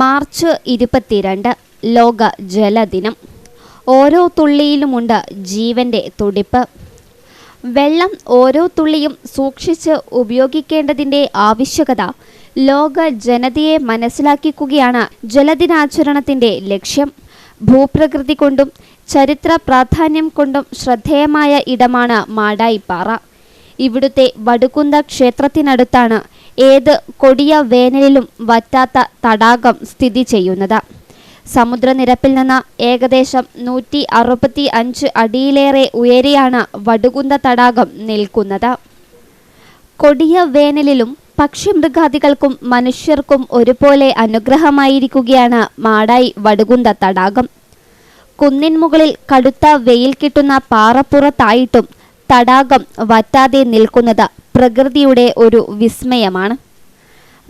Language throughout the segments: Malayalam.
മാർച്ച് ഇരുപത്തിരണ്ട് ലോക ജലദിനം. ഓരോ തുള്ളിയിലുമുണ്ട് ജീവന്റെ തുടിപ്പ്. വെള്ളം ഓരോ തുള്ളിയും സൂക്ഷിച്ച് ഉപയോഗിക്കേണ്ടതിന്റെ ആവശ്യകത ലോക ജനതയെ മനസ്സിലാക്കിക്കുകയാണ് ജലദിനാചരണത്തിന്റെ ലക്ഷ്യം. ഭൂപ്രകൃതി കൊണ്ടും ചരിത്ര പ്രാധാന്യം കൊണ്ടും ശ്രദ്ധേയമായ ഇടമാണ് മാടായിപ്പാറ. ഇവിടുത്തെ വടുകുന്ത ക്ഷേത്രത്തിനടുത്താണ് ഏത് കൊടിയ വേനലിലും വറ്റാത്ത തടാകം സ്ഥിതി ചെയ്യുന്നത്? സമുദ്രനിരപ്പിൽ നിന്ന് ഏകദേശം നൂറ്റി അറുപത്തി അഞ്ച് അടിയിലേറെ ഉയരെയാണ് വടുകുന്ത തടാകം നിൽക്കുന്നത്. കൊടിയ വേനലിലും പക്ഷിമൃഗാദികൾക്കും മനുഷ്യർക്കും ഒരുപോലെ അനുഗ്രഹമായിരിക്കുകയാണ് മാടായി വടുകുന്ത തടാകം. കുന്നിൻ മുകളിൽ കടുത്ത വെയിൽ കിട്ടുന്ന പാറപ്പുറത്തായിട്ടും തടാകം വറ്റാതെ നിൽക്കുന്നത് പ്രകൃതിയുടെ ഒരു വിസ്മയമാണ്.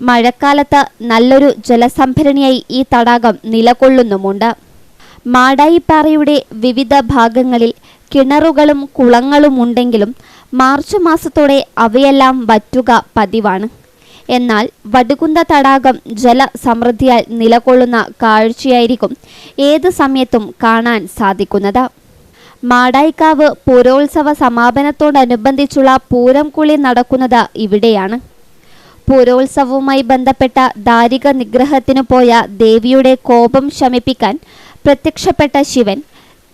മഴക്കാലത്ത് നല്ലൊരു ജലസംഭരണിയായി ഈ തടാകം നിലകൊള്ളുന്നുമുണ്ട്. മാടായിപ്പാറയുടെ വിവിധ ഭാഗങ്ങളിൽ കിണറുകളും കുളങ്ങളും ഉണ്ടെങ്കിലും മാർച്ച് മാസത്തോടെ അവയെല്ലാം വറ്റുക പതിവാണ്. എന്നാൽ വടുകുന്ത തടാകം ജലസമൃദ്ധിയാൽ നിലകൊള്ളുന്ന കാഴ്ചയായിരിക്കും ഏത് സമയത്തും കാണാൻ സാധിക്കുന്നത്. മാടായിക്കാവ് പൂരോത്സവ സമാപനത്തോടനുബന്ധിച്ചുള്ള പൂരം കുളി നടക്കുന്നത് ഇവിടെയാണ്. പൂരോത്സവവുമായി ബന്ധപ്പെട്ട ദാരിക നിഗ്രഹത്തിനു പോയ ദേവിയുടെ കോപം ശമിപ്പിക്കാൻ പ്രത്യക്ഷപ്പെട്ട ശിവൻ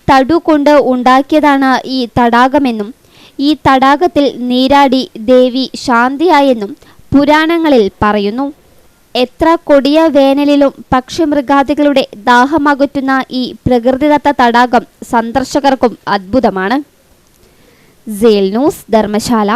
തടു കൊണ്ട് ഉണ്ടാക്കിയതാണ് ഈ തടാകമെന്നും ഈ തടാകത്തിൽ നീരാടി ദേവി ശാന്തിയായെന്നും പുരാണങ്ങളിൽ പറയുന്നു. എത്ര കൊടിയ വേനലിലും പക്ഷിമൃഗാദികളുടെ ദാഹമകറ്റുന്ന ഈ പ്രകൃതിദത്ത തടാകം സന്ദർശകർക്കും അത്ഭുതമാണ്. സേൽ ന്യൂസ് ധർമ്മശാല.